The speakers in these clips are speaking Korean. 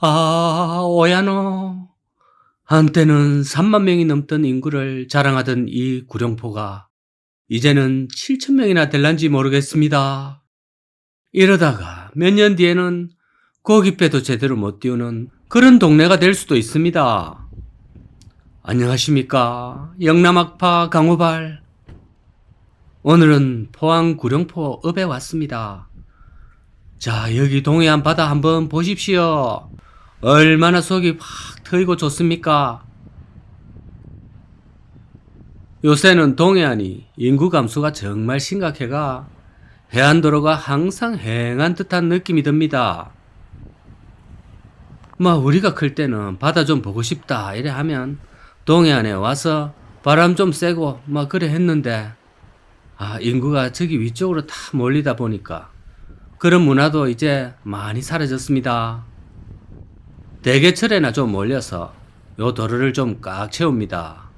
아, 오야노. 한때는 3만 명이 넘던 인구를 자랑하던 이 구룡포가 이제는 7천 명이나 될란지 모르겠습니다. 이러다가 몇 년 뒤에는 고깃배도 제대로 못 띄우는 그런 동네가 될 수도 있습니다. 안녕하십니까. 영남학파 강호발. 오늘은 포항 구룡포 읍에 왔습니다. 자, 여기 동해안 바다 한번 보십시오. 얼마나 속이 확 트이고 좋습니까? 요새는 동해안이 인구 감소가 정말 심각해가 해안도로가 항상 행한 듯한 느낌이 듭니다. 뭐 우리가 클 때는 바다 좀 보고 싶다 이래 하면 동해안에 와서 바람 좀 쐬고 막 그래 했는데 아 인구가 저기 위쪽으로 다 몰리다 보니까 그런 문화도 이제 많이 사라졌습니다. 대개철에나 좀 몰려서 요 도로를 좀 꽉 채웁니다.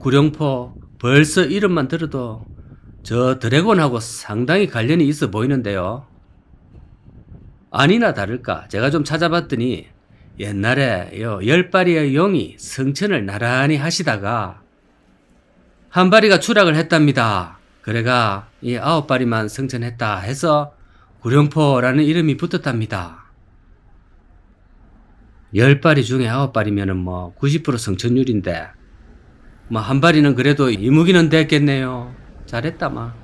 구룡포 벌써 이름만 들어도 저 드래곤하고 상당히 관련이 있어 보이는데요. 아니나 다를까 제가 좀 찾아봤더니 옛날에 요 열바리의 용이 성천을 나란히 하시다가 한 바리가 추락을 했답니다. 그래가 이 아홉 바리만 성천했다 해서 구룡포라는 이름이 붙었답니다. 열 바리 중에 아홉 바리면은 뭐 90% 성천율인데 뭐한 바리는 그래도 이무기는 됐겠네요. 잘했다 마.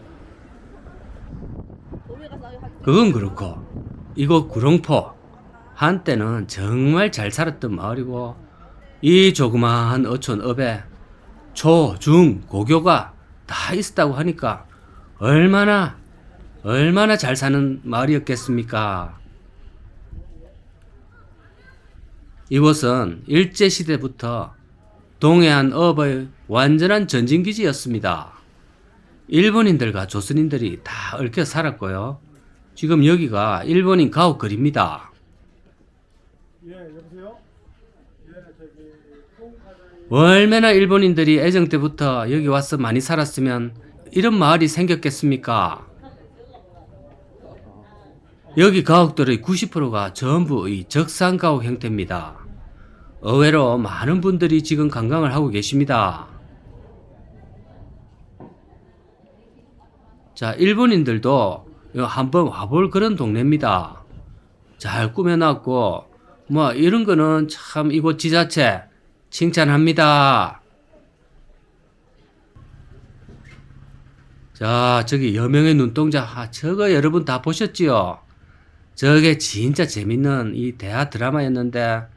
그건 그렇고 이곳 구룡포 한때는 정말 잘 살았던 마을이고 이 조그마한 어촌 읍에 초, 중, 고교가 다 있었다고 하니까 얼마나 얼마나 잘 사는 마을이었겠습니까? 이곳은 일제시대부터 동해안 업의 완전한 전진기지였습니다. 일본인들과 조선인들이 다 얽혀 살았고요. 지금 여기가 일본인 가옥거리입니다. 예, 여보세요? 예, 저기 얼마나 일본인들이 애정 때부터 여기 와서 많이 살았으면 이런 마을이 생겼겠습니까? 여기 가옥들의 90%가 전부 이 적산 가옥 형태입니다. 의외로 많은 분들이 지금 관광을 하고 계십니다. 자, 일본인들도 요 한번 와볼 그런 동네입니다. 잘 꾸며놨고, 뭐, 이런 거는 참 이곳 지자체 칭찬합니다. 자, 저기 여명의 눈동자, 아, 저거 여러분 다 보셨지요? 저게 진짜 재밌는 이 대하 드라마였는데,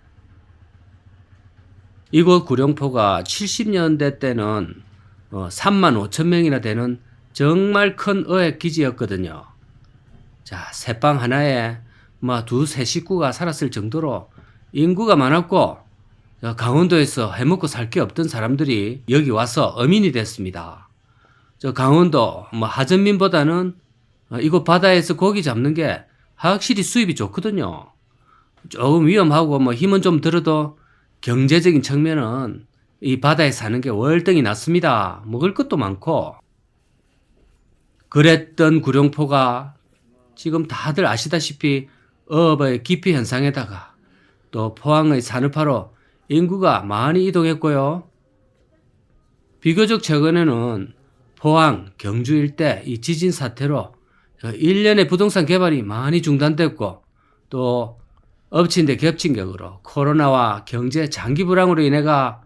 이곳 구룡포가 70년대 때는 어, 3만 5천 명이나 되는 정말 큰 어획 기지였거든요. 자, 새빵 하나에 뭐 두 세 식구가 살았을 정도로 인구가 많았고 어, 강원도에서 해먹고 살 게 없던 사람들이 여기 와서 어민이 됐습니다. 저 강원도 뭐 하전민보다는 어, 이곳 바다에서 고기 잡는 게 확실히 수입이 좋거든요. 조금 위험하고 뭐 힘은 좀 들어도 경제적인 측면은 이 바다에 사는 게 월등히 낫습니다. 먹을 것도 많고. 그랬던 구룡포가 지금 다들 아시다시피 어업의 기피 현상에다가 또 포항의 산업화로 인구가 많이 이동했고요. 비교적 최근에는 포항, 경주 일대 이 지진 사태로 1년의 부동산 개발이 많이 중단됐고 또 엎친 데 겹친 격으로 코로나와 경제 장기 불황으로 인해가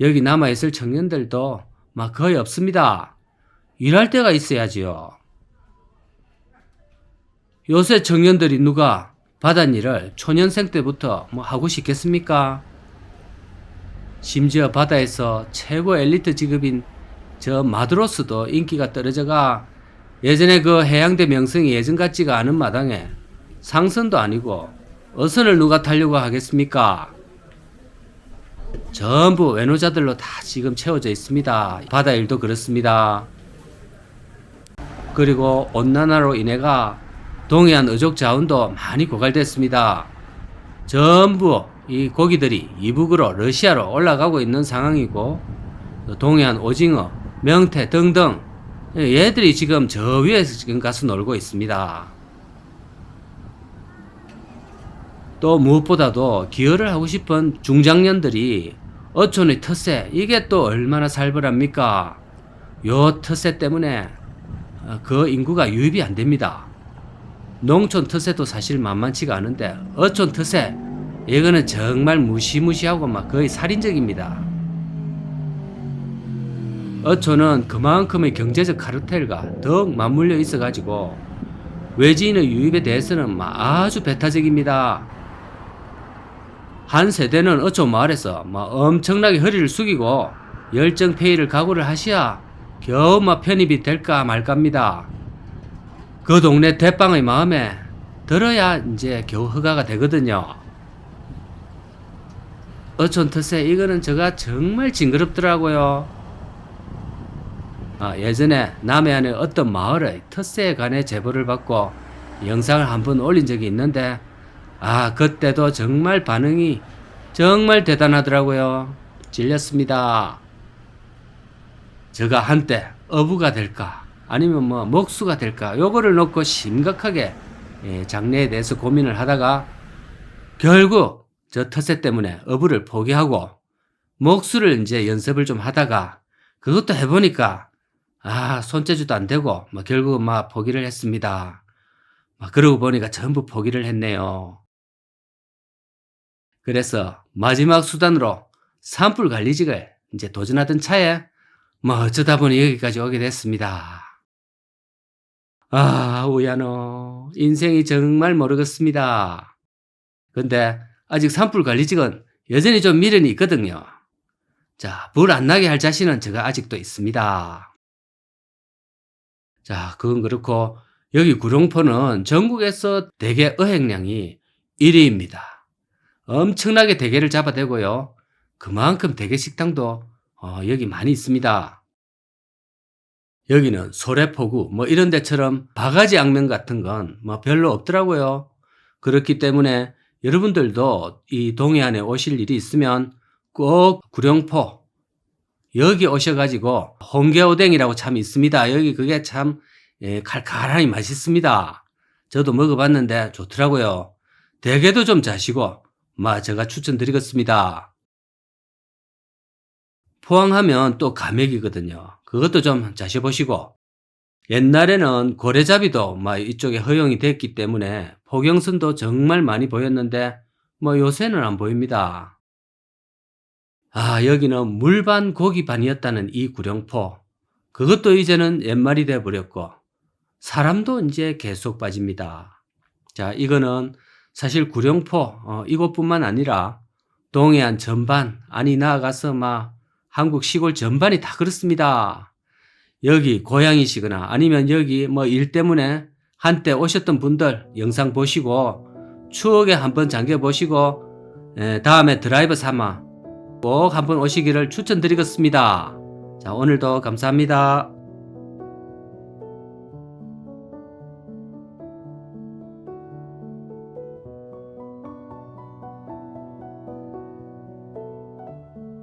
여기 남아있을 청년들도 막 거의 없습니다. 일할 데가 있어야지요. 요새 청년들이 누가 바닷 일을 초년생 때부터 뭐 하고 싶겠습니까? 심지어 바다에서 최고 엘리트 직업인 저 마드로스도 인기가 떨어져가 예전에 그 해양대 명성이 예전 같지가 않은 마당에 상선도 아니고 어선을 누가 타려고 하겠습니까? 전부 외노자들로 다 지금 채워져 있습니다. 바다 일도 그렇습니다. 그리고 온난화로 인해가 동해안 어족 자원도 많이 고갈됐습니다. 전부 이 고기들이 이북으로 러시아로 올라가고 있는 상황이고 또 동해안 오징어, 명태 등등 얘들이 지금 저 위에서 지금 가서 놀고 있습니다. 또 무엇보다도 기여를 하고 싶은 중장년들이 어촌의 텃세 이게 또 얼마나 살벌합니까? 요 텃세 때문에 어, 그 인구가 유입이 안 됩니다. 농촌 텃세도 사실 만만치가 않은데 어촌 텃세 이거는 정말 무시무시하고 막 거의 살인적입니다. 어촌은 그만큼의 경제적 카르텔과 더욱 맞물려 있어가지고 외지인의 유입에 대해서는 막 아주 배타적입니다. 한 세대는 어촌 마을에서 막 엄청나게 허리를 숙이고 열정 페이를 각오를 하시야 겨우 막 편입이 될까 말까입니다. 그 동네 대빵의 마음에 들어야 이제 겨우 허가가 되거든요. 어촌 텃세 이거는 제가 정말 징그럽더라고요. 아, 예전에 남해안의 어떤 마을의 텃세에 관해 제보를 받고 영상을 한번 올린 적이 있는데 아 그때도 정말 반응이 정말 대단하더라고요. 질렸습니다. 제가 한때 어부가 될까 아니면 뭐 목수가 될까 요거를 놓고 심각하게 예, 장래에 대해서 고민을 하다가 결국 저 텃세 때문에 어부를 포기하고 목수를 이제 연습을 좀 하다가 그것도 해보니까 아 손재주도 안 되고 뭐 결국은 막 포기를 했습니다. 막 그러고 보니까 전부 포기를 했네요. 그래서 마지막 수단으로 산불 관리직을 이제 도전하던 차에 뭐 어쩌다 보니 여기까지 오게 됐습니다. 아, 우야노. 인생이 정말 모르겠습니다. 근데 아직 산불 관리직은 여전히 좀 미련이 있거든요. 자, 불 안 나게 할 자신은 제가 아직도 있습니다. 자, 그건 그렇고 여기 구룡포는 전국에서 대게 어획량이 1위입니다. 엄청나게 대게를 잡아대고요. 그만큼 대게 식당도 어, 여기 많이 있습니다. 여기는 소래포구 뭐 이런 데처럼 바가지 악명 같은 건 뭐 별로 없더라고요. 그렇기 때문에 여러분들도 이 동해안에 오실 일이 있으면 꼭 구룡포 여기 오셔가지고 홍게오뎅이라고 참 있습니다. 여기 그게 참 예, 칼칼하니 맛있습니다. 저도 먹어봤는데 좋더라고요. 대게도 좀 자시고 마 제가 추천드리겠습니다. 포항하면 또 감액이거든요. 그것도 좀 자셔보시고 옛날에는 고래잡이도 막 이쪽에 허용이 됐기 때문에 포경선도 정말 많이 보였는데 뭐 요새는 안 보입니다. 아 여기는 물반 고기반이었다는 이 구룡포 그것도 이제는 옛말이 돼 버렸고 사람도 이제 계속 빠집니다. 자 이거는 사실 구룡포 어, 이곳뿐만 아니라 동해안 전반 아니 나아가서 막 한국 시골 전반이 다 그렇습니다. 여기 고향이시거나 아니면 여기 뭐 일 때문에 한때 오셨던 분들 영상 보시고 추억에 한번 잠겨 보시고 예, 다음에 드라이브 삼아 꼭 한번 오시기를 추천드리겠습니다. 자 오늘도 감사합니다.